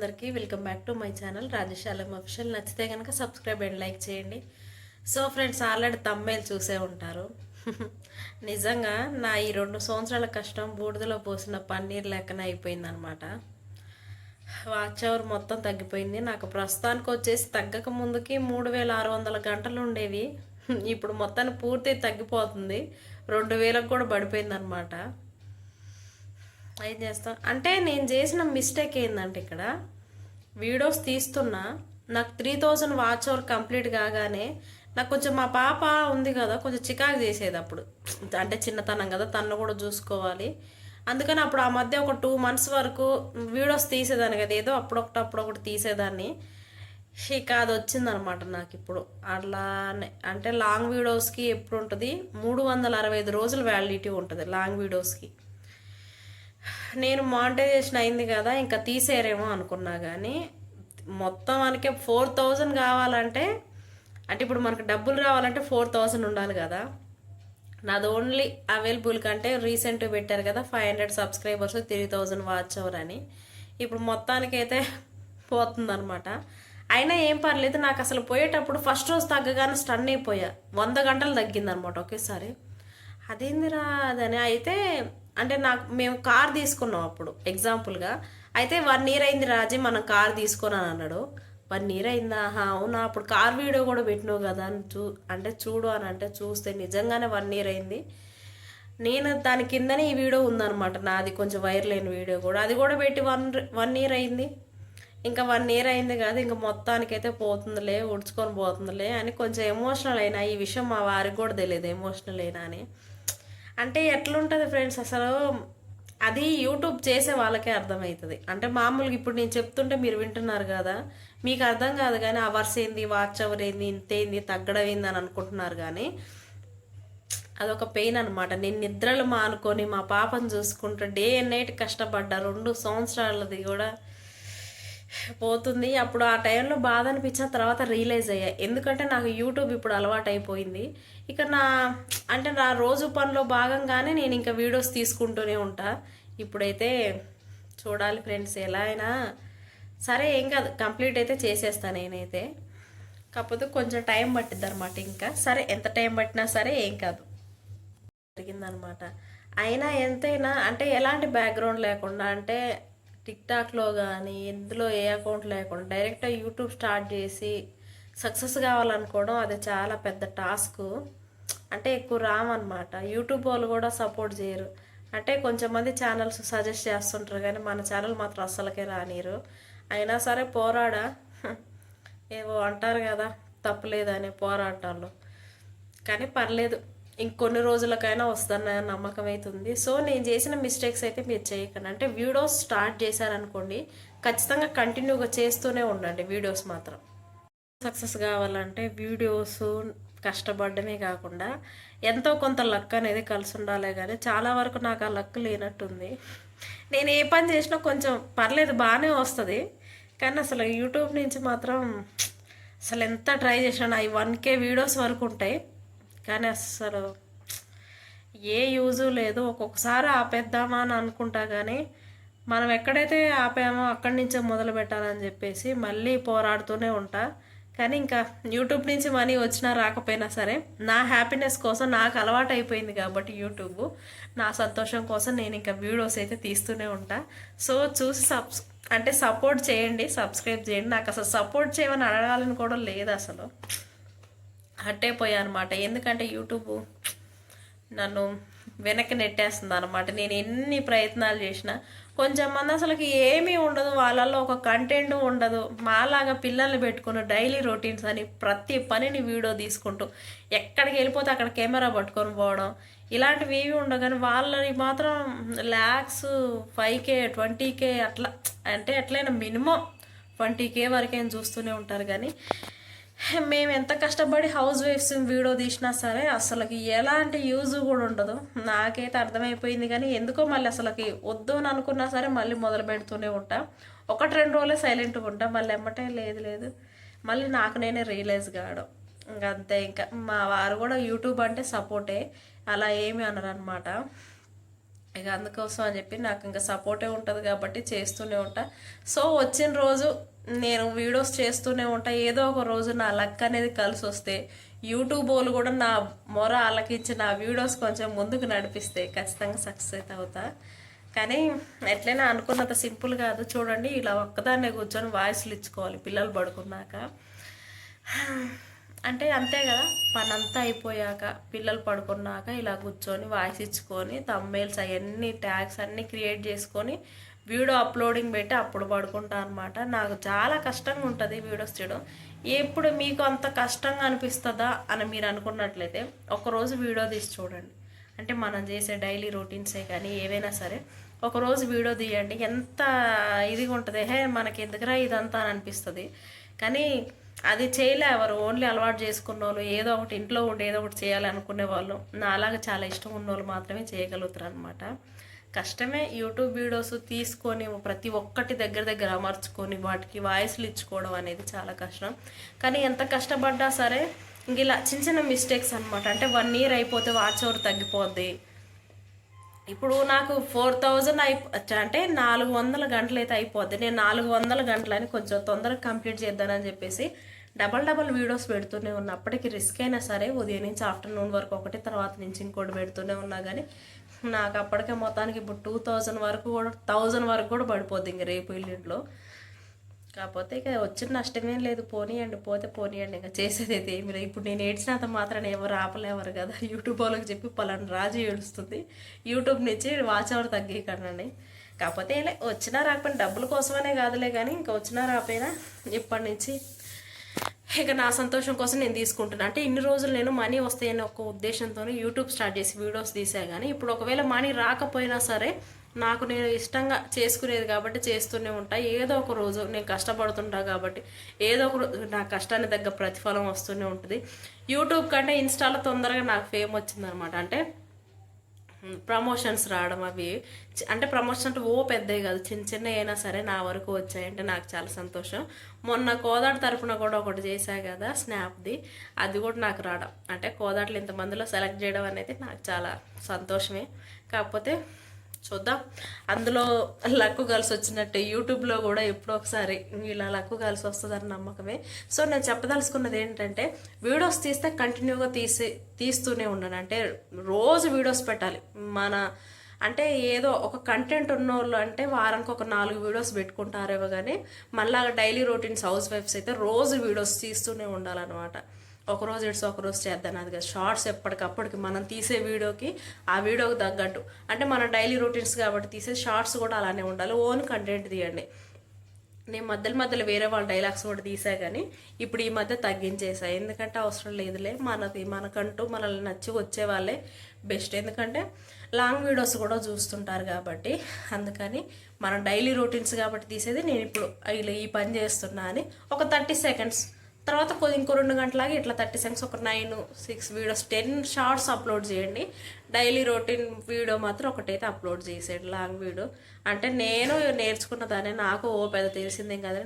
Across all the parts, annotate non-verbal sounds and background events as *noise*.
అందరికీ welcome back to my channel Rajashalam official నచ్చితే కనుక సబ్స్క్రైబ్ అండ్ లైక్ చేయండి. సో ఫ్రెండ్స్ ఆల్రెడీ తమ్మేలు చూసే ఉంటారు. *laughs* నిజంగా నా ఈ రెండు సంవత్సరాల కష్టం బూడిదలో పోసిన పన్నీర్ లెక్కన అయిపోయిందనమాట వాచ్ అవర్ మొత్తం తగ్గిపోయింది. నాకు ప్రస్తుతానికి వచ్చేసి తగ్గక ముందుకి మూడు వేల ఆరు వందల గంటలు ఉండేవి. *laughs* ఇప్పుడు మొత్తాన్ని పూర్తి తగ్గిపోతుంది. రెండు వేలకు కూడా పడిపోయింది అనమాట ఏం చేస్తాం? అంటే నేను చేసిన మిస్టేక్ ఏంటంటే ఇక్కడ వీడియోస్ తీస్తున్నా నాకు three thousand watch hour complete కాగానే నాకు కొంచెం మా పాప ఉంది కదా కొంచెం చికాకు చేసేది అప్పుడు. అంటే చిన్నతనం కదా తను కూడా చూసుకోవాలి. అందుకని అప్పుడు ఆ మధ్య ఒక టూ మంత్స్ వరకు వీడియోస్ తీసేదాన్ని కదా ఏదో అప్పుడొకటి అప్పుడొకటి తీసేదాన్ని. ఇక అది వచ్చిందనమాట నాకు ఇప్పుడు. అట్లానే అంటే లాంగ్ వీడియోస్కి ఎప్పుడు ఉంటుంది మూడు వందల అరవై ఐదు రోజులు వ్యాలిడిటీ ఉంటుంది లాంగ్ వీడియోస్కి నేను మానిటైజేషన్ అయింది కదా ఇంకా తీసేరేమో అనుకున్నా కానీ మొత్తం మనకి ఫోర్ థౌజండ్ కావాలంటే అంటే ఇప్పుడు మనకు డబ్బులు రావాలంటే ఫోర్ థౌజండ్ ఉండాలి కదా. నాది ఓన్లీ అవైలబుల్ కంటే రీసెంట్ పెట్టారు కదా five hundred subscribers three thousand watch hour అని. ఇప్పుడు మొత్తానికైతే పోతుందనమాట అయినా ఏం పర్లేదు నాకు అసలు పోయేటప్పుడు ఫస్ట్ రోజు తగ్గగానే స్టన్ అయిపోయా. వంద గంటలు తగ్గిందనమాట ఒకేసారి. అదేందిరా అదని. అయితే అంటే నాకు మేము కార్ తీసుకున్నాం అప్పుడు ఎగ్జాంపుల్గా అయితే వన్ ఇయర్ అయింది రాజీ మనం కార్ తీసుకున్నాను అన్నాడు. వన్ ఇయర్ అయిందా? ఆహా, అవునా? అప్పుడు కార్ వీడియో కూడా పెట్టినావు కదా అని చూ అంటే చూడు అని అంటే చూస్తే నిజంగానే వన్ ఇయర్ అయింది. నేను దాని కిందనే ఈ వీడియో ఉందనమాట నాది కొంచెం వైరల్ అయిన వీడియో కూడా. అది కూడా పెట్టి వన్ వన్ ఇయర్ అయింది. ఇంకా వన్ ఇయర్ అయింది కాదు ఇంకా మొత్తానికైతే పోతుందిలే ఉడుచుకొని పోతుందిలే అని కొంచెం ఎమోషనల్ అయినా. ఈ విషయం మా వారికి కూడా తెలియదు ఎమోషనల్ అయినా అని. అంటే ఎట్లుంటుంది ఫ్రెండ్స్ అసలు అది యూట్యూబ్ చేసే వాళ్ళకే అర్థమవుతుంది అంటే మామూలుగా ఇప్పుడు నేను చెప్తుంటే మీరు వింటున్నారు కదా మీకు అర్థం కాదు కానీ అవర్స్ ఏంది వాచ్ అవర్ ఏంది ఇంతేంది తగ్గడం ఏంది అని అనుకుంటున్నారు కానీ అదొక పెయిన్ అనమాట నేను నిద్రలు మానుకొని మా పాపను చూసుకుంటూ డే అండ్ నైట్ కష్టపడ్డా రెండు సంవత్సరాలది కూడా పోతుంది. అప్పుడు ఆ టైంలో బాధ అనిపించిన తర్వాత రియలైజ్ అయ్యా. ఎందుకంటే నాకు యూట్యూబ్ ఇప్పుడు అలవాటు అయిపోయింది ఇక నా అంటే నా రోజు పనిలో భాగంగానే నేను ఇంకా వీడియోస్ తీసుకుంటూనే ఉంటా. ఇప్పుడైతే చూడాలి ఫ్రెండ్స్ ఎలా అయినా సరే ఏం కాదు. కంప్లీట్ అయితే చేసేస్తాను నేనైతే. కాకపోతే కొంచెం టైం పట్టిద్ది అనమాట ఇంకా. సరే ఎంత టైం పట్టినా సరే ఏం కాదు. జరిగిందనమాట అయినా ఎంతైనా అంటే ఎలాంటి బ్యాక్గ్రౌండ్ లేకుండా అంటే టిక్టాక్లో కానీ ఎందులో ఏ అకౌంట్ లేకుండా డైరెక్ట్గా యూట్యూబ్ స్టార్ట్ చేసి సక్సెస్ కావాలనుకోవడం అది చాలా పెద్ద టాస్క్. అంటే ఎక్కువ రామన్నమాట యూట్యూబ్ వాళ్ళు కూడా సపోర్ట్ చేయరు. అంటే కొంచెం మంది ఛానల్స్ సజెస్ట్ చేస్తుంటారు కానీ మన ఛానల్ మాత్రం అస్సలకే రానిరు అయినా సరే పోరాడా. ఏవో అంటారు కదా తప్పలేదని పోరాటాలు కానీ పర్లేదు. ఇంకొన్ని రోజులకైనా వస్తుందన్న నమ్మకం అవుతుంది సో నేను చేసిన మిస్టేక్స్ అయితే మీరు చేయకండి. అంటే వీడియోస్ స్టార్ట్ చేశారనుకోండి ఖచ్చితంగా కంటిన్యూగా చేస్తూనే ఉండండి వీడియోస్ మాత్రం. సక్సెస్ కావాలంటే వీడియోస్ కష్టపడమే కాకుండా ఎంతో కొంత లక్ అనేది కలిసి ఉండాలి కానీ చాలా వరకు నాకు ఆ లక్ లేనట్టుంది. నేను ఏ పని చేసినా కొంచెం పర్లేదు బాగానే వస్తుంది. కానీ అసలు యూట్యూబ్ నుంచి మాత్రం అసలు ఎంత ట్రై చేసినా ఈ వన్ కే వీడియోస్ వరకు ఉంటాయి. కానీ అసలు ఏ యూజు లేదు. ఒక్కొక్కసారి ఆపేద్దామా అని అనుకుంటా కానీ మనం ఎక్కడైతే ఆపామో అక్కడి నుంచే మొదలు పెట్టాలని చెప్పేసి మళ్ళీ పోరాడుతూనే ఉంటా. కానీ ఇంకా యూట్యూబ్ నుంచి మనీ వచ్చినా రాకపోయినా సరే నా హ్యాపీనెస్ కోసం నాకు అలవాటు అయిపోయింది కాబట్టి యూట్యూబ్. నా సంతోషం కోసం నేను ఇంకా వీడియోస్ అయితే తీస్తూనే ఉంటా. సో చూసి సబ్స్ అంటే సపోర్ట్ చేయండి సబ్స్క్రైబ్ చేయండి. నాకు అసలు సపోర్ట్ చేయమని అడగాలని కూడా లేదు అసలు. అట్టే పోయా అనమాట ఎందుకంటే యూట్యూబ్ నన్ను వెనక్కి నెట్టేస్తుంది అనమాట నేను ఎన్ని ప్రయత్నాలు చేసినా కొంచెం మంది అసలుకి ఏమీ ఉండదు. వాళ్ళల్లో ఒక కంటెంట్ ఉండదు. మాలాగా పిల్లల్ని పెట్టుకుని డైలీ రొటీన్స్ అని ప్రతి పనిని వీడియో తీసుకుంటూ ఎక్కడికి వెళ్ళిపోతే అక్కడ కెమెరా పట్టుకొని పోవడం ఇలాంటివి ఏవి ఉండవు. కానీ వాళ్ళని మాత్రం lakhs five K twenty K అట్లా అంటే ఎట్లయినా మినిమం ట్వంటీ కే వరకేం చూస్తూనే ఉంటారు. కానీ మేము ఎంత కష్టపడి హౌస్ వైఫ్స్ వీడియో తీసినా సరే అసలుకి ఎలాంటి యూజ్ కూడా ఉండదు. నాకైతే అర్థమైపోయింది కానీ ఎందుకో మళ్ళీ అసలుకి వద్దు అని అనుకున్నా సరే మళ్ళీ మొదలు పెడుతూనే ఉంటా. ఒకటి రెండు రోజులే సైలెంట్గా ఉంటా. మళ్ళీ ఎమ్మటే లేదు లేదు. మళ్ళీ నాకు నేనే రియలైజ్ కావడం ఇంకా అంతే ఇంకా మా వారు కూడా యూట్యూబ్ అంటే సపోర్టే అలా ఏమి అనరనమాట అనమాట ఇక అందుకోసం అని చెప్పి నాకు ఇంకా సపోర్టే ఉంటుంది కాబట్టి చేస్తూనే ఉంటా. సో వచ్చిన రోజు నేను వీడియోస్ చేస్తూనే ఉంటా. ఏదో ఒక రోజు నా లక్ అనేది కలిసి వస్తే యూట్యూబ్ వాళ్ళు కూడా నా మొర ఆలకించి నా వీడియోస్ కొంచెం ముందుకు నడిపిస్తే ఖచ్చితంగా సక్సెస్ అయితే అవుతా. కానీ ఎట్లయినా అనుకున్నంత సింపుల్ కాదు. చూడండి ఇలా ఒక్కదాన్నే కూర్చొని వాయిస్లు ఇచ్చుకోవాలి పిల్లలు పడుకున్నాక. అంటే అంతే కదా పని అంతా అయిపోయాక పిల్లలు పడుకున్నాక ఇలా కూర్చొని వాయిస్ ఇచ్చుకొని తమ్మేల్స్ అవన్నీ ట్యాగ్స్ అన్నీ క్రియేట్ చేసుకొని వీడియో అప్లోడింగ్ పెట్టి అప్పుడు పడుకుంటా అనమాట నాకు చాలా కష్టంగా ఉంటుంది వీడియోస్ చేయడం ఎప్పుడు మీకు అంత కష్టంగా అనిపిస్తుందా అని మీరు అనుకున్నట్లయితే ఒకరోజు వీడియో తీసి చూడండి. అంటే మనం చేసే డైలీ రొటీన్సే కానీ ఏవైనా సరే ఒకరోజు వీడియో తీయండి. ఎంత ఇదిగా ఉంటుంది. హే మనకి ఎందుకురా ఇదంతా అని అనిపిస్తుంది. కానీ అది చేయలే ఎవరు. ఓన్లీ అలవాటు చేసుకున్న వాళ్ళు ఏదో ఒకటి ఇంట్లో ఉండి ఏదో ఒకటి చేయాలనుకునే వాళ్ళు. వాళ్ళు నాలాగా చాలా ఇష్టం ఉన్న వాళ్ళు మాత్రమే చేయగలుగుతారు అనమాట కష్టమే యూట్యూబ్ వీడియోస్ తీసుకొని ప్రతి ఒక్కటి దగ్గర దగ్గర అమర్చుకొని వాటికి వాయిస్లు ఇచ్చుకోవడం అనేది చాలా కష్టం. కానీ ఎంత కష్టపడ్డా సరే ఇంక ఇలా చిన్న చిన్న మిస్టేక్స్ అనమాట అంటే వన్ ఇయర్ అయిపోతే వాచ్ అవర్ తగ్గిపోద్ది? ఇప్పుడు నాకు ఫోర్ థౌజండ్ అయిపో అంటే నాలుగు వందల గంటలు అయితే అయిపోద్ది. నేను నాలుగు వందల గంటలని కొంచెం తొందరగా కంప్లీట్ చేద్దానని చెప్పేసి డబల్ డబల్ వీడియోస్ పెడుతూనే ఉన్నా. అప్పటికి రిస్క్ అయినా సరే ఉదయం నుంచి ఆఫ్టర్నూన్ వరకు ఒకటి తర్వాత నుంచి ఇంకోటి పెడుతూనే ఉన్నా కానీ నాకు అప్పటికే మొత్తానికి ఇప్పుడు టూ థౌజండ్ వరకు కూడా థౌజండ్ వరకు కూడా పడిపోద్ది ఇంక రేపు ఇల్లుంట్లో. కాకపోతే ఇక వచ్చిన నష్టమేం లేదు. పోనీయండి పోతే పోనీయండి. ఇంకా చేసేది అయితే ఏమి లేదు. ఇప్పుడు నేను ఏడ్చినంత మాత్రం ఎవరు ఆపలేవరు కదా. *laughs* యూట్యూబ్ వాళ్ళకి చెప్పి పలానా రాజు ఏడుస్తుంది. యూట్యూబ్ నుంచి వాచ్ అవర్ తగ్గికండి కాకపోతే ఏలే వచ్చినా రాకపోయినా డబ్బుల కోసమనే కాదులే కానీ ఇంకా వచ్చినా రాకపోయినా ఇప్పటి నుంచి ఇక నా సంతోషం కోసం నేను తీసుకుంటున్నాను అంటే ఇన్ని రోజులు నేను మనీ వస్తాయని ఒక ఉద్దేశంతో యూట్యూబ్ స్టార్ట్ చేసి వీడియోస్ తీసా కానీ ఇప్పుడు ఒకవేళ మనీ రాకపోయినా సరే నాకు నేను ఇష్టంగా చేసుకునేది కాబట్టి చేస్తూనే ఉంటా. ఏదో ఒక రోజు నేను కష్టపడుతుంటా కాబట్టి ఏదో ఒక రోజు నా కష్టాన్ని తగ్గ ప్రతిఫలం వస్తూనే ఉంటుంది. యూట్యూబ్ కంటే ఇన్స్టాలో తొందరగా నాకు ఫేమ్ వచ్చిందనమాట. అంటే ప్రమోషన్స్ రావడం అవి. అంటే ప్రమోషన్ అంటే ఓ పెద్దవి కాదు. చిన్న చిన్న అయినా సరే నా వరకు వచ్చాయంటే నాకు చాలా సంతోషం. మొన్న కోదాడు తరఫున కూడా ఒకటి చేశా కదా స్నాప్ది అది కూడా నాకు రావడం. అంటే కోదాట్లు ఇంతమందిలో సెలెక్ట్ చేయడం అనేది నాకు చాలా సంతోషమే. కాకపోతే చూద్దాం. అందులో లక్కు కలిసి వచ్చినట్టే యూట్యూబ్లో కూడా ఎప్పుడో ఒకసారి ఇలా లక్కు కలిసి వస్తుందని నమ్మకమే. సో నేను చెప్పదలుచుకున్నది ఏంటంటే వీడియోస్ తీస్తే కంటిన్యూగా తీసి తీస్తూనే ఉండను అంటే రోజు వీడియోస్ పెట్టాలి. మన అంటే ఏదో ఒక కంటెంట్ ఉన్నోళ్ళు అంటే వారానికి ఒక నాలుగు వీడియోస్ పెట్టుకుంటారేమో కానీ మళ్ళీ డైలీ రొటీన్స్ హౌస్ వైఫ్స్ అయితే రోజు వీడియోస్ తీస్తూనే ఉండాలన్నమాట. ఒక రోజు ఒకరోజు చేద్దాం అది కదా. షార్ట్స్ ఎప్పటికప్పటికి మనం తీసే వీడియోకి ఆ వీడియోకి తగ్గట్టు. అంటే మన డైలీ రొటీన్స్ కాబట్టి తీసే షార్ట్స్ కూడా అలానే ఉండాలి. ఓన్ కంటెంట్ తీయండి. నేను మధ్యలో మధ్యలో వేరే వాళ్ళ డైలాగ్స్ కూడా తీసా కానీ ఇప్పుడు ఈ మధ్య తగ్గించేసా. ఎందుకంటే అవసరం లేదులే. మనది మనకంటూ మనల్ని నచ్చి వచ్చే వాళ్ళే బెస్ట్. ఎందుకంటే లాంగ్ వీడియోస్ కూడా చూస్తుంటారు కాబట్టి అందుకని మన డైలీ రొటీన్స్ కాబట్టి తీసేది నేను ఇప్పుడు ఇలా ఈ పని చేస్తున్నా అని ఒక థర్టీ సెకండ్స్ తర్వాత కొద్ది ఇంకో రెండు గంటలాగా ఇట్లా థర్టీ సెకండ్స్ ఒక nine six videos ten shorts upload చేయండి. డైలీ రొటీన్ వీడియో మాత్రం ఒకటైతే అప్లోడ్ చేసేయండి లాంగ్ వీడియో. అంటే నేను నేర్చుకున్న దాన్ని నాకు ఓ పెద్ద తెలిసిందేం కదా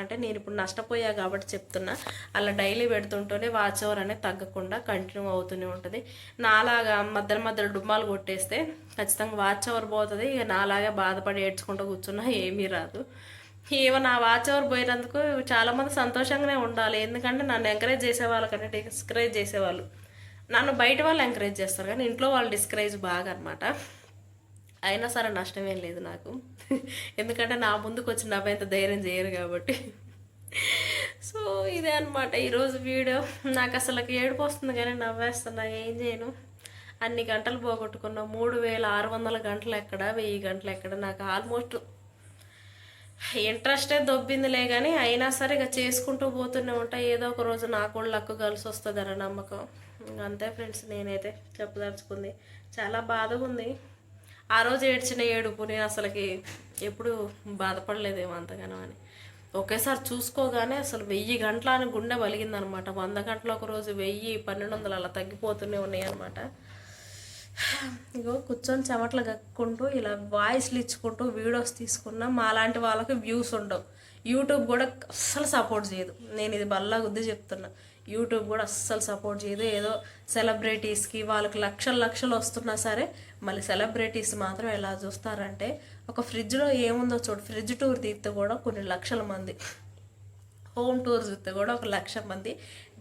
అంటే నేను ఇప్పుడు నష్టపోయా కాబట్టి చెప్తున్నా. అలా డైలీ పెడుతుంటేనే వాచ్ అవర్ అనేది తగ్గకుండా కంటిన్యూ అవుతూనే ఉంటుంది. నాలాగా మధ్యలో మధ్యలో డుమ్మాలు కొట్టేస్తే ఖచ్చితంగా వాచ్ అవర్ పోతుంది. ఇక నాలాగా బాధపడి ఏడ్చుకుంటూ కూర్చున్నా ఏమీ రాదు. ఏమో నా వాచ్ ఓవర్ పోయినందుకు చాలామంది సంతోషంగానే ఉండాలి. ఎందుకంటే నన్ను ఎంకరేజ్ చేసే వాళ్ళకంటే డిస్కరేజ్ చేసేవాళ్ళు. నన్ను బయట వాళ్ళు ఎంకరేజ్ చేస్తారు కానీ ఇంట్లో వాళ్ళు డిస్కరేజ్ బాగా అనమాట అయినా సరే నష్టమేం లేదు నాకు. ఎందుకంటే నా ముందుకు వచ్చి నవ్వేంత ధైర్యం చేయరు కాబట్టి. సో ఇదే అనమాట ఈరోజు వీడియో నాకు అసలు ఏడుపు వస్తుంది కానీ నవ్వేస్తున్నా. ఏం చేయను. అన్ని గంటలు పోగొట్టుకున్నా. మూడు వేల ఆరు వందల గంటలు ఎక్కడ? వెయ్యి గంటలు ఎక్కడ? నాకు ఆల్మోస్ట్ ఇంట్రెస్టే దొబ్బిందిలే కానీ అయినా సరే ఇక చేసుకుంటూ పోతూనే ఉంటా. ఏదో ఒక రోజు నాకు కూడా కలిసి కలిసి వస్తుందన్న నమ్మకం. అంతే ఫ్రెండ్స్ నేనైతే చెప్పదలుచుకుంది. చాలా బాధగా ఉంది. ఆ రోజు ఏడ్చిన ఏడుపు నేను అసలుకి ఎప్పుడు బాధపడలేదేమో అంతగానో అని. ఒకేసారి చూసుకోగానే అసలు వెయ్యి గంటల అని గుండె వలిగిందనమాట వంద గంటలు ఒక రోజు వెయ్యి పన్నెండు వందలు అలా తగ్గిపోతూనే ఉన్నాయి అనమాట ఇగో కూర్చొని చెమటలు కక్కుంటూ ఇలా వాయిస్లు ఇచ్చుకుంటూ వీడియోస్ తీసుకున్నా మాలాంటి వాళ్ళకి వ్యూస్ ఉండవు. యూట్యూబ్ కూడా అస్సలు సపోర్ట్ చేయదు. నేను ఇది బల్లా గుద్ది చెప్తున్నా. యూట్యూబ్ కూడా అస్సలు సపోర్ట్ చేయదు. ఏదో సెలబ్రిటీస్కి వాళ్ళకి లక్షలు లక్షలు వస్తున్నా సరే మళ్ళీ సెలబ్రిటీస్ మాత్రం ఎలా చూస్తారంటే ఒక ఫ్రిడ్జ్లో ఏముందో చూడు. ఫ్రిడ్జ్ టూర్ తీస్తే కూడా కొన్ని లక్షల మంది. హోమ్ టూర్ చూస్తే కూడా ఒక లక్ష మంది.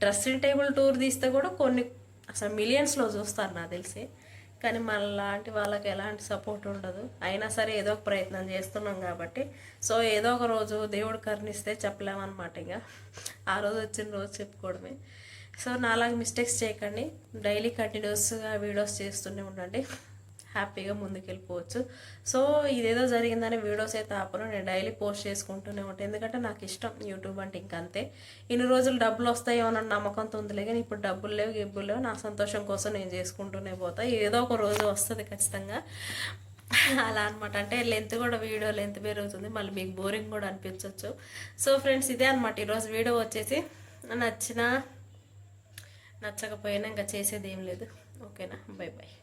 డ్రెస్సింగ్ టేబుల్ టూర్ తీస్తే కూడా కొన్ని అసలు మిలియన్స్లో చూస్తారు నాకు తెలిసి. కానీ మనలాంటి వాళ్ళకి ఎలాంటి సపోర్ట్ ఉండదు. అయినా సరే ఏదో ఒక ప్రయత్నం చేస్తున్నాం కాబట్టి. సో ఏదో ఒక రోజు దేవుడు కరుణిస్తే చెప్పలేమన్నమాట ఇంకా. ఆ రోజు వచ్చిన రోజు చెప్పుకోవడమే. సో నాలాగా మిస్టేక్స్ చేయకండి. డైలీ కంటిన్యూస్గా వీడియోస్ చేస్తూనే ఉండండి. హ్యాపీగా ముందుకెళ్ళిపోవచ్చు. సో ఇదేదో జరిగిందని వీడియోస్ అయితే ఆపను. నేను డైలీ పోస్ట్ చేసుకుంటూనే ఉంటాను ఎందుకంటే నాకు ఇష్టం యూట్యూబ్ అంటే ఇంకంతే ఇన్ని రోజులు డబ్బులు వస్తాయో అన్న నమ్మకంతో ఉందిలే. కానీ ఇప్పుడు డబ్బులు లేవు గిబ్బులు లేవు. నా సంతోషం కోసం నేను చేసుకుంటూనే పోతా. ఏదో ఒక రోజు వస్తుంది ఖచ్చితంగా. అలా అనమాట అంటే లెంత్ కూడా వీడియో లెంత్ పెరుగుతుంది మళ్ళీ మీకు బోరింగ్ కూడా అనిపించవచ్చు సో ఫ్రెండ్స్ ఇదే అనమాట ఈరోజు వీడియో వచ్చేసి నచ్చిన నచ్చకపోయినా ఇంకా చేసేది ఏం లేదు. ఓకేనా? Bye bye